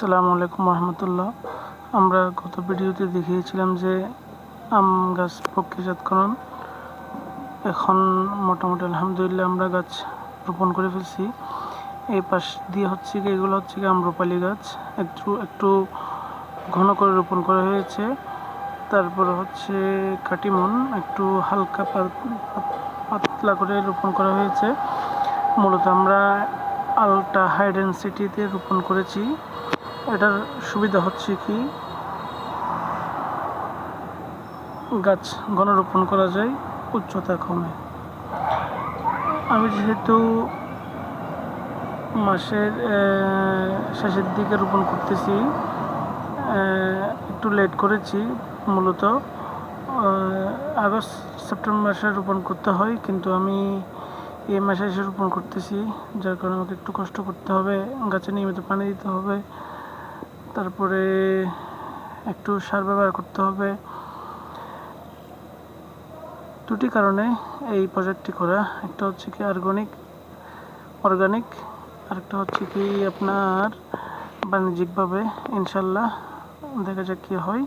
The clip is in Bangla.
আসসালামু আলাইকুম রহমতুল্লাহ। আমরা গত ভিডিওতে দেখিয়েছিলাম যে আম গাছ প্রক্রিয়াজাতকরণ এখন মোটামুটি আলহামদুলিল্লাহ আমরা গাছ রোপণ করে ফেলছি। এই পাশ দিয়ে হচ্ছে কি, এগুলো হচ্ছে কি আম্রপালি গাছ। একটু একটু ঘন করে রোপণ করা হয়েছে। তারপর হচ্ছে কাটিমন, একটু হালকা পাত- পাত- পাতলা করে রোপণ করা হয়েছে। মূলত আমরা আলট্রা হাই ডেন্সিটিতে রোপণ করেছি। এটার সুবিধা হচ্ছে কি? গাছ ঘন রোপণ করা যায় উচ্চতা কমে। আমি যেহেতু মাসের শেষের দিকে রোপণ করতেছি একটু লেট করেছি মূলত। আগস্ট, সেপ্টেম্বর মাসে রোপণ করতে হয়, কিন্তু আমি এই মাসে এসে রোপণ করতেছি, যার কারণে আমাকে একটু কষ্ট করতে হবে, গাছে নিয়মিত পানি দিতে হবে। তারপরে একটু সার ব্যবহার করতে হবে। দুটি কারণে এই প্রজেক্টটি করা। একটা হচ্ছে কি অর্গানিক অর্গানিক আরেকটা হচ্ছে কি আপনার বাণিজ্যিকভাবে, ইনশাল্লাহ দেখা যাক কী হয়।